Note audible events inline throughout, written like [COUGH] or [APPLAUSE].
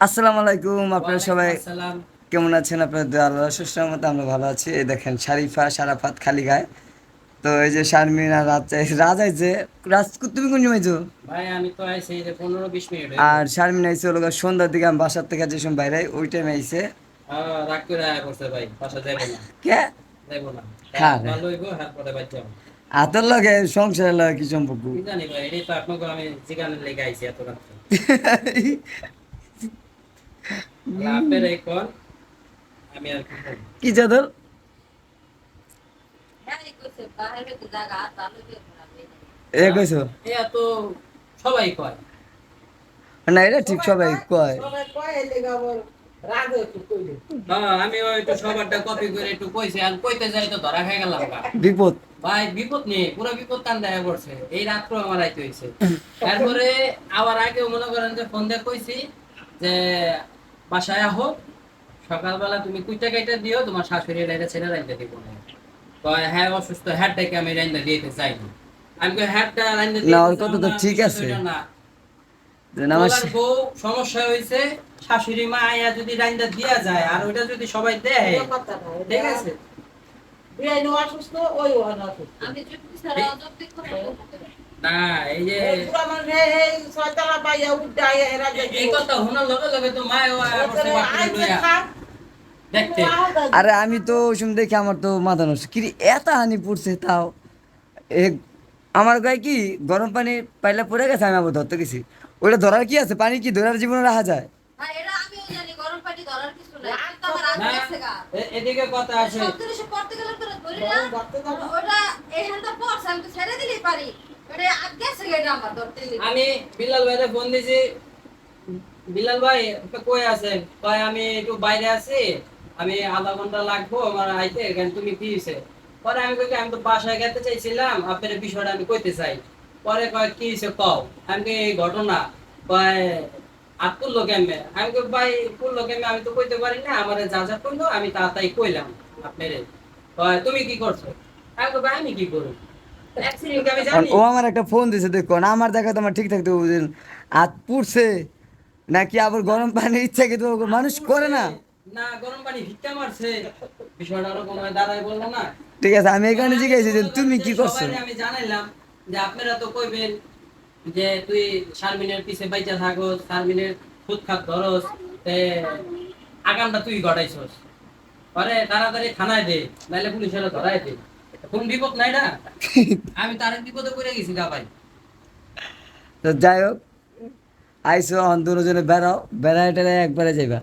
আসসালামু আলাইকুম আপনারা সবাই কেমন আছেন আপনাদের? আল্লাহ সুস্থের মতো আমরা ভালো আছি। এই দেখেন শারিফা সারাফাত খালি গায়ে তো এই যে শারমিন আর রাজ আইছে রাজ তুমি কোন সময় আইছো? ভাই আমি তো আইছি এই যে পনেরো বিশ মিনিট। আর শারমিন আইছে হলো সন্ধ্যার দিকে আমি বাসার থেকে যে সময় বাইরে ওই টাইমে আইছে। আহ, রাগ করে আয়া করছে ভাই বাসা যাইবো না। কে? যাইবো না। হ্যাঁ ভালো হইবো হাত পরে বাদ যাব। হাতের লগে সংসারের লগে কি সম্পর্ক? জানি ভাই এটাই তো আপনাকে আমি জিগানের লেগে আইছি এত রাত্রে [LAUGHS] আপনার এখন আমি আর কি? চাদর? না এটা ঠিক সবাই কয় হ্যাঁ আমি একটু সবারটা কপি করে একটু কইছি আর কইতে যাই তো ধরা খাই গেলাম বিপদ। ভাই বিপদ নেই পুরো বিপদ টান দেখা করছে এই রাত্র আমার আইতে হয়েছে [LAUGHS] তারপরে আবার আগেও মনে করেন যে ফোন দিয়ে কইছি যে বাসায় আহো সকালবেলা তুমি কুইটা কাইটা দিও তোমার শাশুড়ি রাইতে ছেলে রাইতে দিব না কয় হ্যাঁ অসুস্থ হ্যাটটাকে আমি রাইন্দা দিতে চাই না আমি কই হ্যাটটা রাইন্দা দিতে না, চাও কথা তো ঠিক আছে। না। যে না আমার বলার সমস্যা হয়েছে শাশুড়ি মা আয়া যদি রাইন্দা দিয়া যায় আর ওইটা যদি সবাই দেয় ঠিক আছে অসুস্থ ওই অসুস্থ আমি যুক্তি ছাড়া অযৌক্তিক কথা বলতে পারি না। না এই যে পুরা মানে এই ছয়তলা পাইয়া উঠাই এরা এই কথা শোনার লগে লগে তো মায় ও আয়া করছে বাপরে লইয়া। দেখতে। আরে আমি তো ওই সময় দেখি আমার তো মাথা নষ্ট। কি এত হানি পড়ছে তাও। এ আমার গায়ে কি গরম পানি পাইলে পড়ে গেছে আমি আবার ধরতে গেছি। ওটা ধরার কি আছে? পানি কি ধরার জীবনে রাখা যায়? হ্যাঁ, এদিকে কথা আছে। পড়তে গেলে তো ধরি না। ওটা এইখানটা পড়ছে, আমি তো ছেড়ে দিলেই পারি। আমি বিলাল ভাইরে ফোন দিছি। বিলাল ভাই কই আছেন? কয়, আমি একটু বাইরে আছি। আমি আধা ঘণ্টা লাগবো, আমার আইতে তুমি কি পরে আমি আমি তো বাসায় চাইছিলাম, আপনার বিষয়টা আমি কইতে চাই। পরে কয়, কি কও? আমি এই ঘটনা। কয়, আর করল কেমনে? আমি কই, ভাই আমি তো কইতে পারি না, আমার যা যা করল, আমি তাড়াতাড়ি কইলাম আপনারে। কয়, তুমি কি করছ? আমি ভাই, আমি কি করব? ও আমার একটা ফোন দিছে দেখো না আমার দেখা তোমার ঠিক থাকতে বুঝেন হাত পুড়ছে নাকি আবার গরম পানি ইচ্ছা কিন্তু মানুষ করে না? ঠিক আছে আমি এখানে জিজ্ঞাসা যে তুমি কি করছ? আমি জানাইলাম যে আপনারা তো কইবেন যে তুই শারমিনের পিছে বাইচা থাকো শারমিনের খুদ খাত ধরস আগামটা তুই ঘটাইছস। পরে তাড়াতাড়ি থানায় দে নাইলে পুলিশের ধরাই দে। কোন বিপদ নাই না? আমি তার বিপদে পড়ে গেছি গা ভাই। তো যাই হোক আইসো অন দুজনে বেড়াও বেড়ায় টেড়ায় একবারে যাইবা।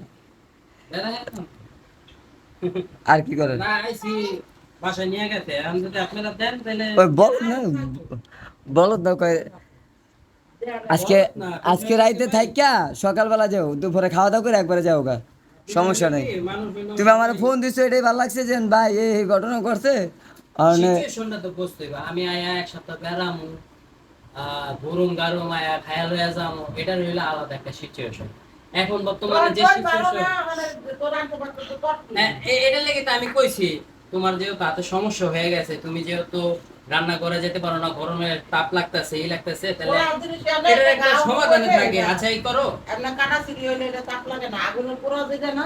আর কি করেন? না আইসি বাসায় নিয়ে গেছে। আমি যদি আপনারা দেন তাহলে ওই বল না বলত না কয় আজকে আজকে রাইতে থাইকা সকালবেলা যাও দুপুরে খাওয়া দাওয়া করে একবারে যাও গা। সমস্যা নেই। তুমি আমার ফোন দিছো এটাই ভালো লাগছে যে ভাই এই ঘটনা করছে সিচুয়েশনটা তো বুঝতে আমি আয়া এক সপ্তাহ বেড়ামু আহ গরম গারম আয়া খায়া লইয়া যামু এটা রইল আলাদা একটা সিচুয়েশন এখন বর্তমানে যে সিচুয়েশন এটা লেগে তো আমি কইছি তোমার যেহেতু হাতে সমস্যা হয়ে গেছে তুমি যেহেতু রান্না করে যেতে পারো না গরমে তাপ লাগতেছে এই লাগতেছে তাহলে এটার একটা সমাধান থাকে। আচ্ছা এই করো। আপনার কাটা সিঁড়ি হইলে এটা তাপ লাগে না আগুনের পুরো দিতে না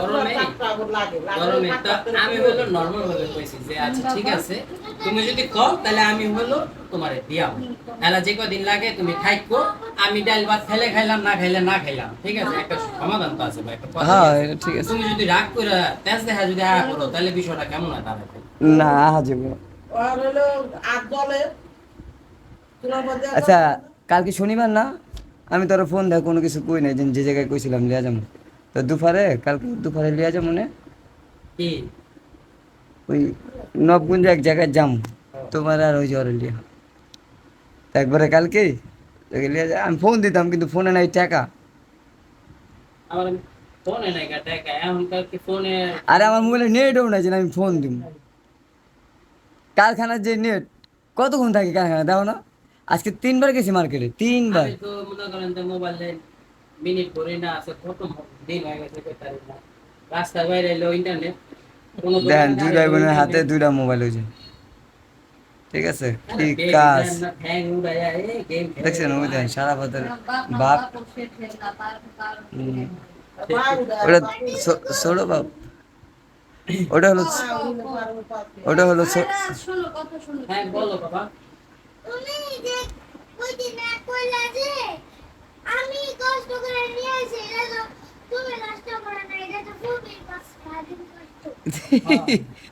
গরমে- গরমে আমি হলো নর্মাল ভাবে কইছি যে আচ্ছা ঠিক আছে। তুমি যদি কও তাহলে আমি হলো তোমারে দিয়াও তাহলে যে কদিন লাগে তুমি খাইকো আমি ডাল ভাত খাইলে খাইলাম না খাইলে না খাইলাম। ঠিক আছে? একটা সমাধান তো আছে ভাই একটা হ্যাঁ এটা ঠিক আছে। তুমি যদি রাগ করে তেজ দেখা যদি আয়া করো তাহলে বিষয়টা কেমন হয় তাহলে না আহা যাব আর হলো চুলার মধ্যে আচ্ছা কালকে শনিবার না? আমি তোর ফোন দেয় কোনো কিছু কই নাই যে যে জায়গায় কইছিলাম লিয়া যাব তো দুপুরে কালকে দুপুরে লিয়া যাব মনে কি? ওই নবগুঞ্জ এক জায়গায় যাম। তোমার আর ওই জ্বরে লিয়া একবারে কালকে? আমি ফোন দিতাম কিন্তু ফোনে নাই টাকা। আরে আমার মোবাইলে নেটও নাই যে আমি ফোন দিব কারখানার যে নেট কতক্ষণ থাকে কারখানা দেখো না? আজকে তিনবার গেছি মার্কেটে তিনবার। মনে মিনিট ভরি না আছে কত দিন হয়ে গেছে রাস্তায় বাইরে এলো ইন্টারনেট দেখেন দুই ভাই বোনের হাতে দুইটা মোবাইল হয়েছে। ঠিক আছে? কি কাজ? দেখছেন ওই দেখেন সারা পথের বাপ। ওটা ছোট বাপ ওটা হলো ওটা হলো ছো- শোনো কথা শোনো। হ্যাঁ বলো বাবা। তুমি যে ওই দিন এক কইলা যে আমি কষ্ট করে নিয়ে আসি এটা তো তুমি কষ্ট করে না এটা তো খুবই কষ্ট।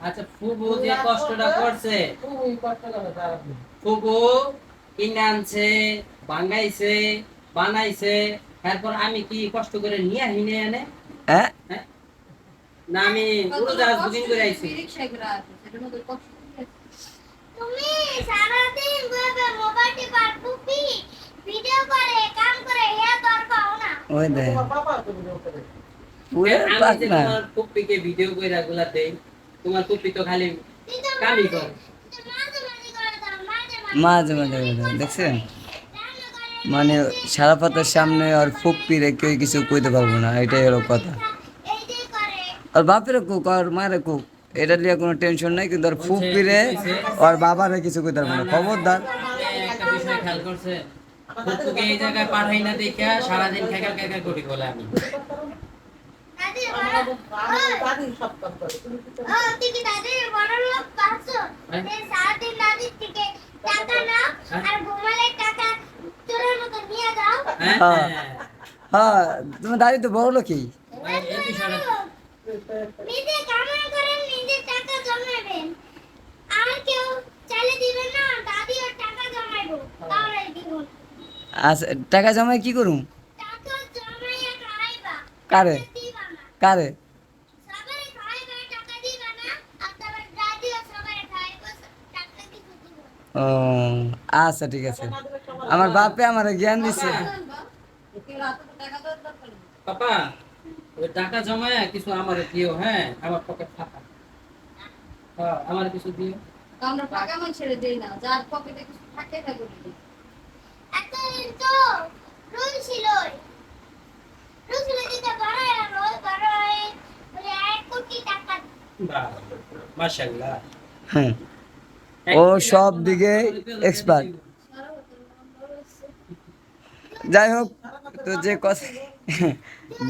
আচ্ছা ফুবু যে কষ্টটা করছে। ফুবু কিনে আনছে বাঙ্গাইছে বানাইছে তারপর আমি কি কষ্ট করে নিয়ে হিনে এনে? হ্যাঁ হ্যাঁ? না আমি উড়োজাহাজ বুকিং করে আইছি। তুমি সারাদিন বসে মোবাইল টিপার পুপি ভিডিও করে কাম করে পাও না। ওই দেখেন আমি পাক যে না। তোমার কুপ্পিকে ভিডিও কইরা গুলা দেই তোমার কুপ্পি তো খালি কামই করে। মাঝে মাঝে মাঝে দেখছেন? মানে সারা পাতার সামনে আর ফুপ্পিরে কেউ কিছু কইতে পারব না এটাই হলো কথা। আর বাপের কুক আর মায়ের কুক এটা নিয়ে কোনো টেনশন নাই কিন্তু আর ফুপ্পিরে আর বাবারে কিছু কইতে পারব না। খবরদার। খেয়াল করছে এই জায়গায় পাঠাই না দেখে সারাদিন খেকার খেকার করি বলে আমি। দাদি আমাদের- বড় আমাদের দাদি সব কাজ করে। তুমি কি করো? ও তুই কি দাদির বড় লোক পাচ্ছো সারাদিন দাদির থেকে টাকা নাও আর ঘুমালে টাকা চোরের মতো নিয়ে যাও হ্যাঁ হ্যাঁ। হ্যাঁ। তোমার দাদি তো বড় লোকই নিজে কামাই করেন নিজে টাকা জমাবেন আর কেউ চাইলে দিবেন না দাদিও টাকা জমাইবো তাহলে দিব আচ্ছা টাকা জমায় কি করুম টাকা জমাইয়া খাইবা কারে কারে? ও আচ্ছা ঠিক আছে। আমার বাপে আমার জ্ঞান দিছে। পাপা ওই টাকা জমায় কিছু আমার দিও হ্যাঁ? আমার পকেট ফাঁকা। হ্যাঁ আমার কিছু দিও। আমরা মান ছেড়ে দেই না যার পকেটে কিছু থাকে না করে দিই। তো রুল ছিল রুল ছিল দিতে বড় হয়ে রোজ বড় হয়ে বলে এক কোটি টাকা বাহ মাশাআল্লাহ হ্যাঁ। ও সব দিকে expert। যাই হোক তো যে কথা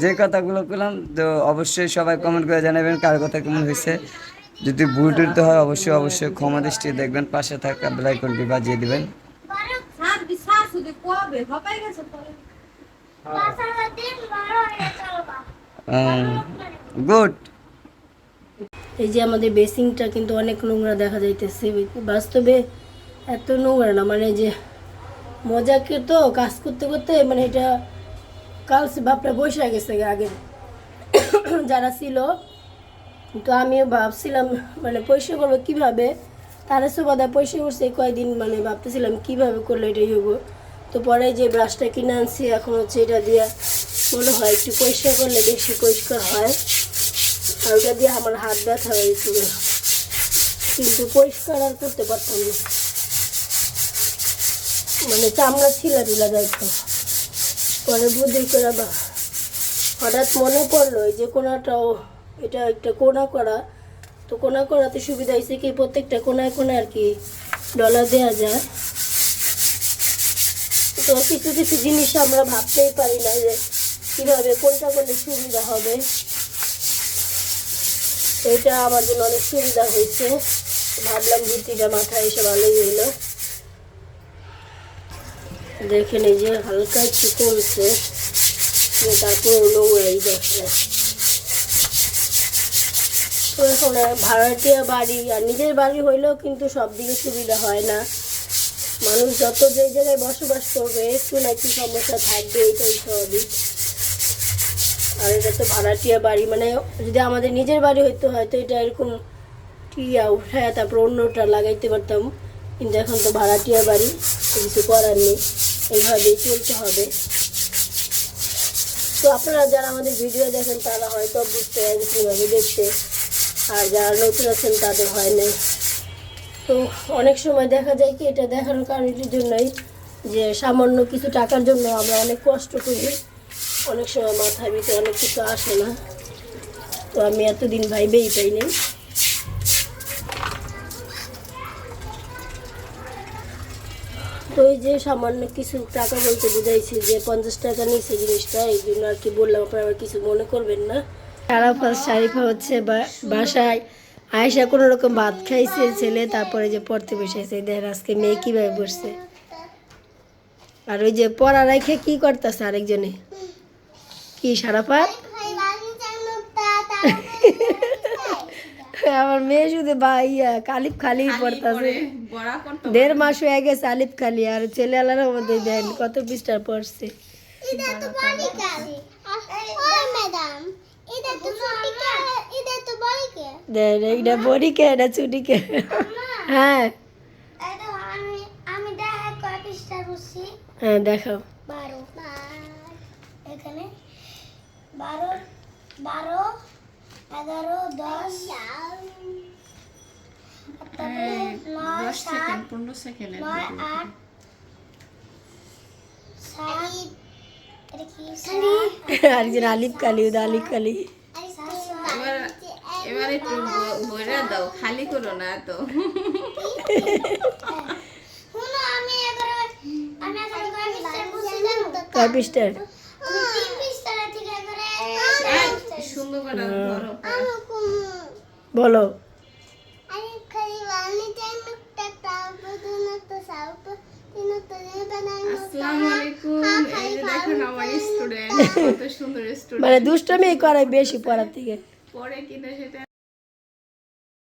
যে কথাগুলো করলাম তো অবশ্যই সবাই কমেন্ট করে জানাবেন কার কথা কেমন হয়েছে। যদি ভুল টুলতে হয় অবশ্যই অবশ্যই ক্ষমা দৃষ্টি দেখবেন পাশে থাকা বেলাইকনটি বাজিয়ে দিবেন। গুড এই যে আমাদের বেসিংটা কিন্তু অনেক নোংরা দেখা যাইতেছে। বাস্তবে এত নোংরা না মানে যে মজাকে তো কাজ করতে করতে মানে এটা কাল বাপটা বসে গেছে আগে। যারা ছিল, তো আমিও ভাবছিলাম মানে পয়সা করব কীভাবে? তারা সুবাদা পয়সা করছে এই কয়দিন মানে ভাবতেছিলাম কীভাবে করলে এটাই হব তো পরে যে ব্রাশটা কিনে আনছি, এখন হচ্ছে এটা দিয়ে মনে হয় একটু পয়সা করলে বেশি পরিষ্কার হয়। ওটা দিয়ে আমার হাত ব্যথা হয়েছিল। কিন্তু পরিষ্কার আর করতে পারতাম না। মানে চামড়া ছিলা ঢিলা যাইতো পরে বুদ্ধি করে বা হঠাৎ মনে পড়ল যে কোনাটাও, এটা একটা কোনা করা। তো কোনা করাতে সুবিধা হয়েছে কি, প্রত্যেকটা কোনায় কোনায় আর কি ডলার দেওয়া যায়। তো কিছু কিছু জিনিস আমরা ভাবতেই পারি না যে কীভাবে কোনটা করলে সুবিধা হবে। এটা আমার জন্য অনেক সুবিধা হয়েছে। ভাবলাম বুদ্ধিটা মাথায় এসে ভালোই হইল দেখেন এই যে হালকা একটু কমছে। তারপর নোংরাই দেখে। এখন ভাড়াটিয়া বাড়ি আর নিজের বাড়ি হইলেও কিন্তু সব দিকে সুবিধা হয় না। মানুষ যত যে জায়গায় বসবাস করবে, একটু না একটু সমস্যা থাকবে, এটাই স্বাভাবিক। আর এটা তো ভাড়াটিয়া বাড়ি মানে যদি আমাদের নিজের বাড়ি হইতে, হয়তো এটা এরকম টিয়া উঠায় তারপর অন্যটা লাগাইতে পারতাম। কিন্তু এখন তো ভাড়াটিয়া বাড়ি কিছু করার নেই। এইভাবেই চলতে হবে। তো আপনারা যারা আমাদের ভিডিও দেখেন, তারা হয়তো বুঝতে পারেন কীভাবে দেখতে। আর যারা নতুন আছেন, তাদের হয় নাই। তো অনেক সময় দেখা যায় কি, এটা দেখানোর কারণের জন্যই যে সামান্য কিছু টাকার জন্য আমরা অনেক কষ্ট করি। অনেক সময় মাথায় ভিতরে অনেক কিছু আসে না। তো আমি এতদিন ভাইবেই পাইনি। তো এই যে সামান্য কিছু টাকা বলতে বুঝাইছি যে পঞ্চাশ টাকা নিয়েছে জিনিসটা, এই জন্য আর কি বললাম, আপনারা আবার কিছু মনে করবেন না। আরাফা শারিফা হচ্ছে বাসায় আয়েশা কোনো রকম ভাত খাইছে, ছেলে, তারপরে যে পড়তে বসেছে, দেখেন আজকে মেয়ে কীভাবে বসছে। আর ওই যে পড়া রেখে কী করতেছে আরেকজনে? কি সারাফাত ভাই বানি জানো তা তা আমার মেয়ে শুধু ভাইয়া কালিপ খালি পড়তেছে। দেড় মাস হয়ে গেছে আলিফ খালি আর ছেলে আলার মধ্যে দেন কত পৃষ্ঠার পড়ছে। এটা এটা হ্যাঁ। হ্যাঁ দেখাও। বারো বারো এগারো দশ নয় আট এটা কি? আরেকজন আলিফ কালি আলিফ কালি এবার এবার একটু বইরা দাও খালি করো না তো। এখন কয় তো পৃষ্ঠার তুমি তিন পৃষ্ঠা থেকে এবারে সুন্দর করে ধরো আমি কোন বলো আমি খালি বানি টাইম একটা তারপর দিন তো সাউপ দিন তো বানাই আসসালামু আলাইকুম এই যে দেখুন আমার স্টুডেন্ট কত সুন্দর স্টুডেন্ট মানে দুষ্টমি করে বেশি পড়ার থেকে। পরে কিনা সেটা